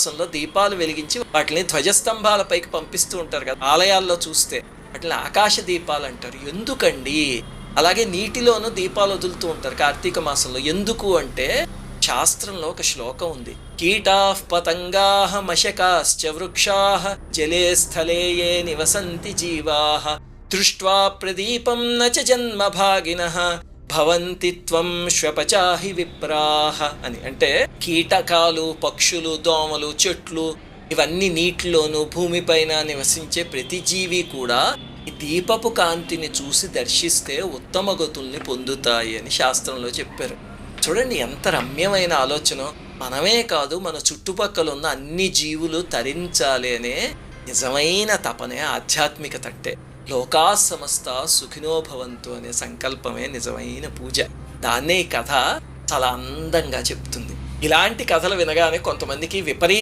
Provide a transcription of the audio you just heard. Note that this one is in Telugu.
మాసంలో దీపాలు వెలిగించి వాటిని ధ్వజస్తంభాల పైకి పంపిస్తూ ఉంటారు కదా ఆలయాల్లో చూస్తే వాటిని ఆకాశ దీపాలు అంటారు. ఎందుకండి? అలాగే నీటిలోనూ దీపాలు వదులుతూ ఉంటారు కార్తీక మాసంలో. ఎందుకు అంటే శాస్త్రంలో ఒక శ్లోకం ఉంది. కీటా పతంగా మశకాశ్చ వృక్షా జలే స్థలే ఏ నివసంతి జీవా. దృష్ట్వా ప్రదీపం నచ జన్మ భాగిన. భవంతి త్వం శ్వపచాహి విప్రాహ అని. అంటే కీటకాలు పక్షులు దోమలు చెట్లు ఇవన్నీ నీటిలోనూ భూమిపైన నివసించే ప్రతి జీవి కూడా ఈ దీపపు కాంతిని చూసి దర్శిస్తే ఉత్తమ గతుల్ని పొందుతాయి అని శాస్త్రంలో చెప్పారు. చూడండి ఎంత రమ్యమైన ఆలోచన. మనమే కాదు మన చుట్టుపక్కల ఉన్న అన్ని జీవులు తరించాలి అనే నిజమైన తపనే ఆధ్యాత్మికత అంటే లోకా సమస్త సుఖినో భవంతు అనే సంకల్పమే నిజమైన పూజ. దాన్నే ఈ కథ చాలా అందంగా చెప్తుంది. ఇలాంటి కథలు వినగానే కొంతమందికి విపరీత